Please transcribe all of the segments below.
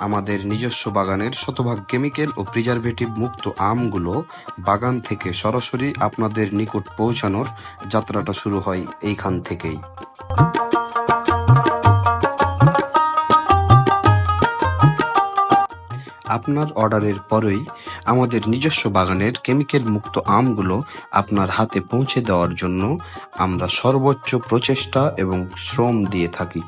আমাদের নিজস্ব বাগানের শতভাগ কেমিক্যাল ও প্রিজারভেটিভ মুক্ত আমগুলো বাগান থেকে সরাসরি আপনাদের নিকট পৌঁছানোর যাত্রাটা শুরু হয় এইখান থেকেই। আপনার অর্ডারের পরেই আমাদের নিজস্ব বাগানের কেমিক্যাল মুক্ত আমগুলো আপনার হাতে পৌঁছে দেওয়ার জন্য আমরা সর্বোচ্চ প্রচেষ্টা এবং শ্রম দিয়ে থাকি।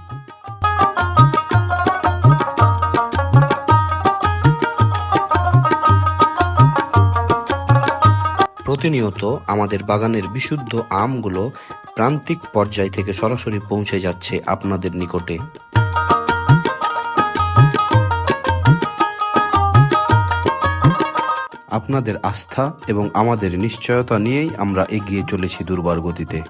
প্রতিনিয়ত আমাদের বাগানের বিশুদ্ধ আমগুলো প্রান্তিক পর্যায় থেকে সরাসরি পৌঁছে যাচ্ছে আপনাদের নিকটে। আপনাদের আস্থা এবং আমাদের নিশ্চয়তা নিয়েই আমরা এগিয়ে চলেছি দুর্বার গতিতে।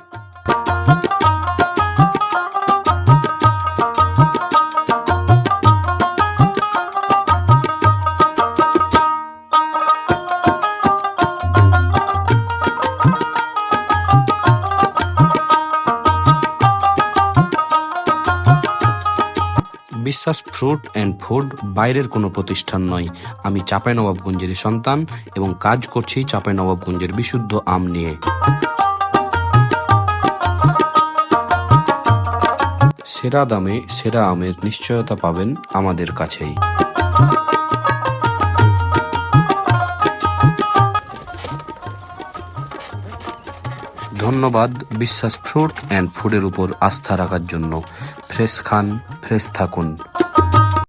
বিশ্বাস ফ্রুট অ্যান্ড ফুড বাইরের কোনো প্রতিষ্ঠান নয়। আমি চাঁপাইনবাবগঞ্জেরই সন্তান এবং কাজ করছি চাঁপাইনবাবগঞ্জের বিশুদ্ধ আম নিয়ে। সেরা দামে সেরা আমের নিশ্চয়তা পাবেন আমাদের কাছেই। ধন্যবাদ, বিশ্বাস ফ্রুট অ্যান্ড ফুডের উপর আস্থা রাখার জন্য। 프레스칸 프레스타군.